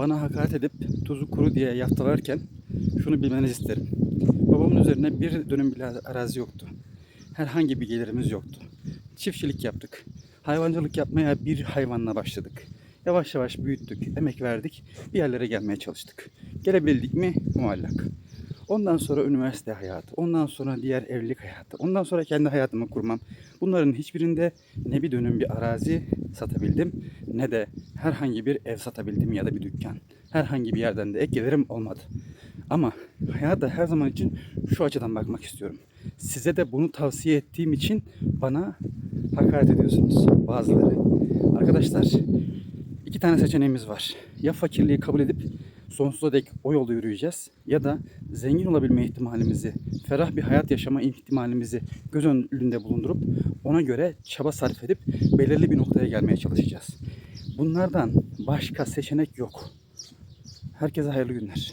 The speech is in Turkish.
bana hakaret edip tuzu kuru diye yaftalarken şunu bilmenizi isterim. Babamın üzerine bir dönüm bile arazi yoktu. Herhangi bir gelirimiz yoktu. Çiftçilik yaptık. Hayvancılık yapmaya bir hayvanla başladık. Yavaş yavaş büyüttük, emek verdik, bir yerlere gelmeye çalıştık. Gelebildik mi? Muallak. Ondan sonra üniversite hayatı, ondan sonra diğer evlilik hayatı, ondan sonra kendi hayatımı kurmam. Bunların hiçbirinde ne bir dönüm bir arazi satabildim ne de herhangi bir ev satabildim ya da bir dükkan. Herhangi bir yerden de ek gelirim olmadı. Ama hayata her zaman için şu açıdan bakmak istiyorum. Size de bunu tavsiye ettiğim için bana hakaret ediyorsunuz bazıları. Arkadaşlar iki tane seçeneğimiz var. Ya fakirliği kabul edip sonsuza dek o yolda yürüyeceğiz ya da zengin olabilme ihtimalimizi, ferah bir hayat yaşama ihtimalimizi göz önünde bulundurup ona göre çaba sarf edip belirli bir noktaya gelmeye çalışacağız. Bunlardan başka seçenek yok. Herkese hayırlı günler.